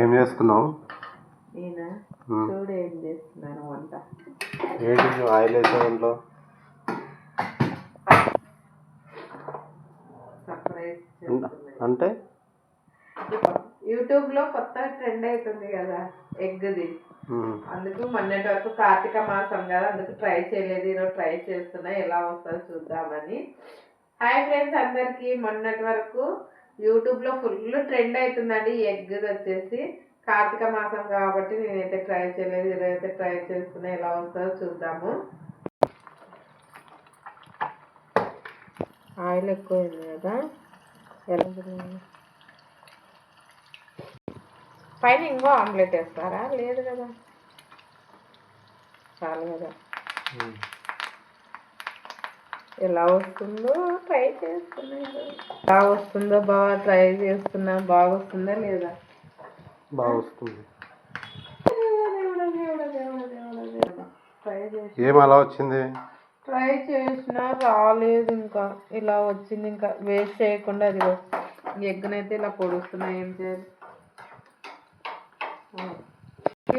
ఏం చేస్తున్నావు? నేనా? మ్మ్. చూడు ఏం చేస్తున్నాను వంట. ఏంటి నువ్వు ఆయిల్ సర్ప్రైజ్ అంటే? యూట్యూబ్లో కొత్త ట్రెండ్ అవుతుంది కదా ఎగ్ది. అందుకు మొన్నటి వరకు కార్తీక మాసం కదా అందుకు ట్రై చేయలేదు ఈరోజు ట్రై చేస్తున్నా ఎలా వస్తుందో చూద్దామని. హాయ్ ఫ్రెండ్స్ అందరికి మొన్నటి వరకు యూట్యూబ్లో ఫుల్ ట్రెండ్ అవుతుందండి ఎగ్ వచ్చేసి. కార్తీక మాసం కాబట్టి నేనైతే ట్రై చేయలేదు. ఈరోజు అయితే ట్రై చేస్తున్నా. ఎలా వస్తుందో చూద్దాము. ఆయిల్ ఎక్కువైంది కదా. ఎలా పైన ఇంకో ఆమ్లెట్ వేస్తారా? లేదు కదా. చాలు కదా. ఎలా వస్తుందో ట్రై చేస్తున్నా. ఎలా వస్తుందో బాగా ట్రై చేస్తున్నా. బాగా వస్తుందా లేదా బాగా వస్తుంది ఏం అలా వచ్చింది? ట్రై చేసినా రాలేదు ఇంకా. ఇలా వచ్చింది ఇంకా. వేస్ట్ చేయకుండా అది ఎగ్గునైతే ఇలా పొడుస్తున్నా ఏం చేయాలి?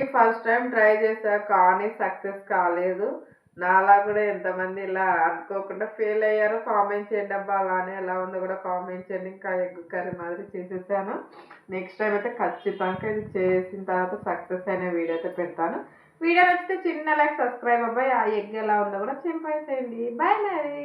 ఫస్ట్ టైం ట్రై చేసా కానీ సక్సెస్ కాలేదు. నాలా కూడా ఎంతమంది ఇలా అనుకోకుండా ఫెయిల్ అయ్యారు. కామెంట్ చేయండి అబ్బా అలానే ఎలా ఉందో కూడా కామెంట్ చేయండి. ఇంకా ఎగ్ కర్రీ మాదిరి చేసేసాను. నెక్స్ట్ టైం అయితే ఖచ్చితంగా ఇది చేసిన తర్వాత సక్సెస్ అయిన వీడియో అయితే పెడతాను. వీడియో నచ్చితే చిన్న లైక్ సబ్స్క్రైబ్ అబ్బాయి ఆ ఎగ్ ఎలా ఉందో కూడా చింపేసేయండి బాయ్ మరి.